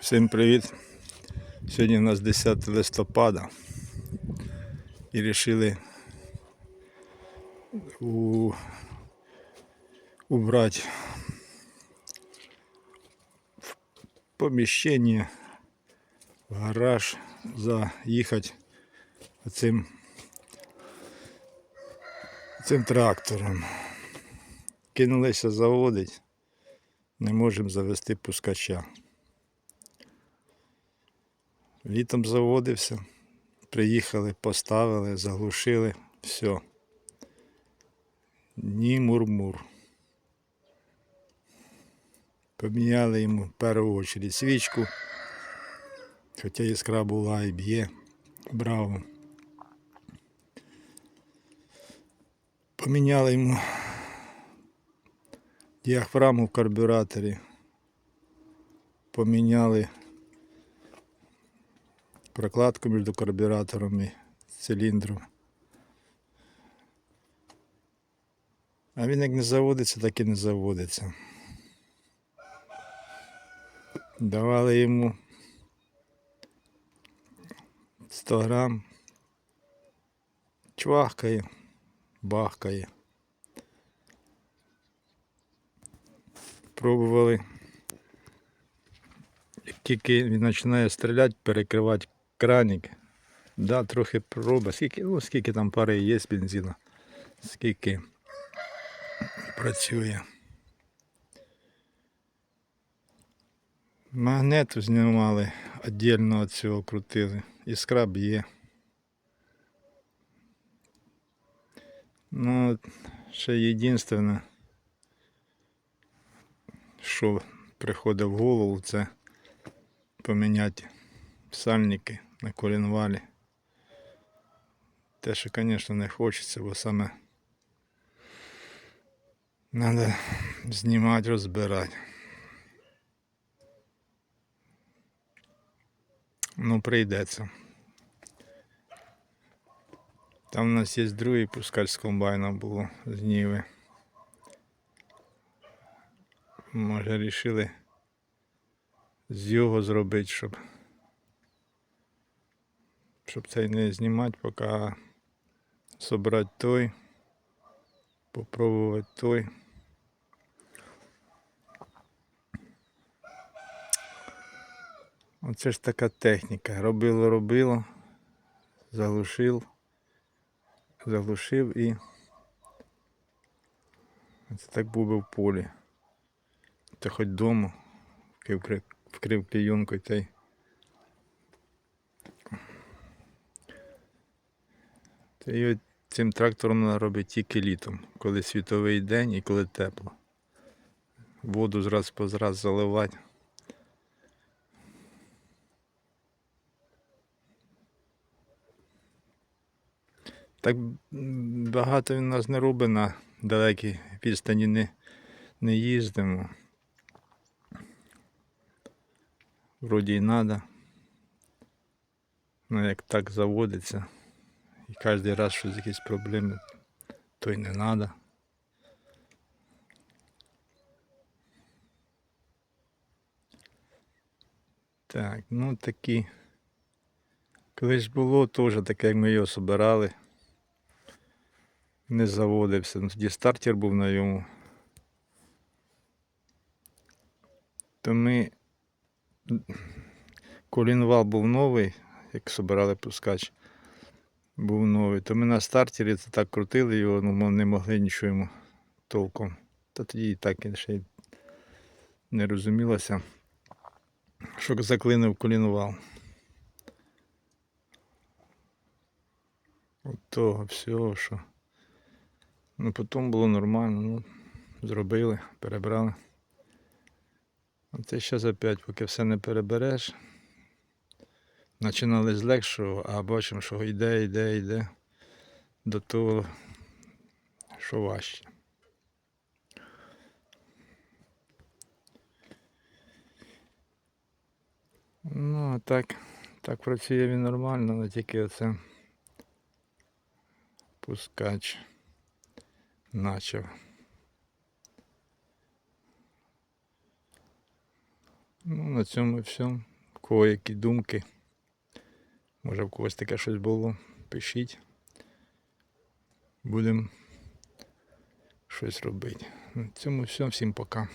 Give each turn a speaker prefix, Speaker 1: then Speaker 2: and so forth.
Speaker 1: Всім привіт! Сьогодні у нас 10 листопада і вирішили у... убрати в поміщення в гараж, заїхати цим, цим трактором. Кинулися заводить, не можемо завести пускача. Літом заводився, приїхали, поставили, заглушили, все. Ні мур-мур. Поміняли йому в першу чергу свічку, хоча іскра була і б'є, браво. Поміняли йому діафрагму в карбюраторі, поміняли прокладку між карбюратором і циліндром. А він як не заводиться, так і не заводиться. Давали йому 100 грам. Чвахкає, бахкає. Пробували. Як тільки він починає стріляти, перекривати краник. Да, трохи проба. Скільки, ну, скільки там пари є з бензину. Скільки працює. Магнету знімали, віддільно від цього крутили. Іскра б'є. Ну, ще єдине, що приходить в голову, це поміняти сальники на колінвалі. Те, що, звісно, не хочеться, бо саме треба знімати, розбирати. Ну, прийдеться. Там у нас є другий пускач з комбайна було з Ніви. Може, рішили з його зробити, щоб щоб цей не знімати, поки собрати той, попробувати той. Оце ж така техніка. Робило, робило, заглушив, заглушив і це так був би в полі. Та хоч вдома вкрив, клейонкою та й Та й цим трактором треба робити тільки літом, коли світовий день і коли тепло. Воду зраз по зраз заливати. Так багато він нас не робить на далекій відстані не, не їздимо. Вроді й треба. Ну як так заводиться. І кожен раз щось якісь проблеми, то й не треба. Так, ну такі. Колись було теж таке, як ми його собирали. Не заводився. Ну, Тоді стартер був на йому. То ми. Колінвал був новий, як собирали пускач був новий, то ми на стартері це так крутили його, ну ми не могли нічого йому толком. Та тоді і так ще не розумілося, що заклинив колінувал. От того всього, що. Ну потім було нормально, ну, зробили, перебрали. А це зараз опять, поки все не перебереш. Починали з легшого, а бачимо, що йде, йде, йде до того, що важче. Ну, а так, так працює він нормально, але тільки оце пускач начав. Ну, на цьому все. кого які думки. Може в когось таке щось було. Пишіть. Будемо щось робити. На цьому все. Всім пока.